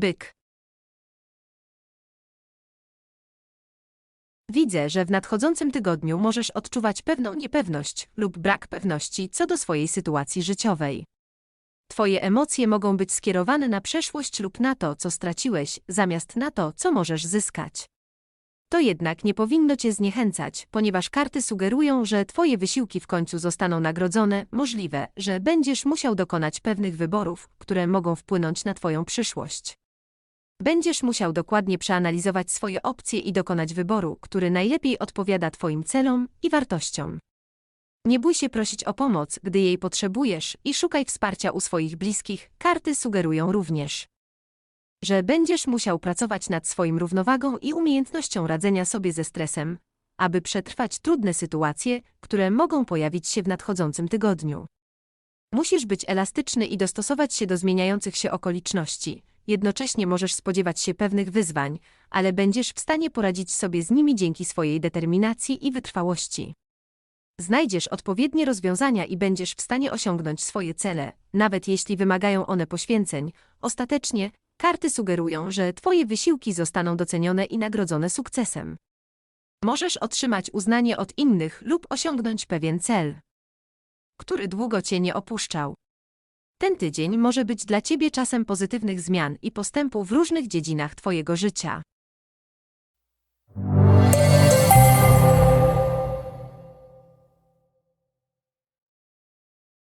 Byk. Widzę, że w nadchodzącym tygodniu możesz odczuwać pewną niepewność lub brak pewności co do swojej sytuacji życiowej. Twoje emocje mogą być skierowane na przeszłość lub na to, co straciłeś, zamiast na to, co możesz zyskać. To jednak nie powinno cię zniechęcać, ponieważ karty sugerują, że twoje wysiłki w końcu zostaną nagrodzone, możliwe, że będziesz musiał dokonać pewnych wyborów, które mogą wpłynąć na twoją przyszłość. Będziesz musiał dokładnie przeanalizować swoje opcje i dokonać wyboru, który najlepiej odpowiada twoim celom i wartościom. Nie bój się prosić o pomoc, gdy jej potrzebujesz i szukaj wsparcia u swoich bliskich. Karty sugerują również, że będziesz musiał pracować nad swoim równowagą i umiejętnością radzenia sobie ze stresem, aby przetrwać trudne sytuacje, które mogą pojawić się w nadchodzącym tygodniu. Musisz być elastyczny i dostosować się do zmieniających się okoliczności. Jednocześnie możesz spodziewać się pewnych wyzwań, ale będziesz w stanie poradzić sobie z nimi dzięki swojej determinacji i wytrwałości. Znajdziesz odpowiednie rozwiązania i będziesz w stanie osiągnąć swoje cele, nawet jeśli wymagają one poświęceń. Ostatecznie, karty sugerują, że Twoje wysiłki zostaną docenione i nagrodzone sukcesem. Możesz otrzymać uznanie od innych lub osiągnąć pewien cel, który długo Cię nie opuszczał. Ten tydzień może być dla Ciebie czasem pozytywnych zmian i postępu w różnych dziedzinach Twojego życia.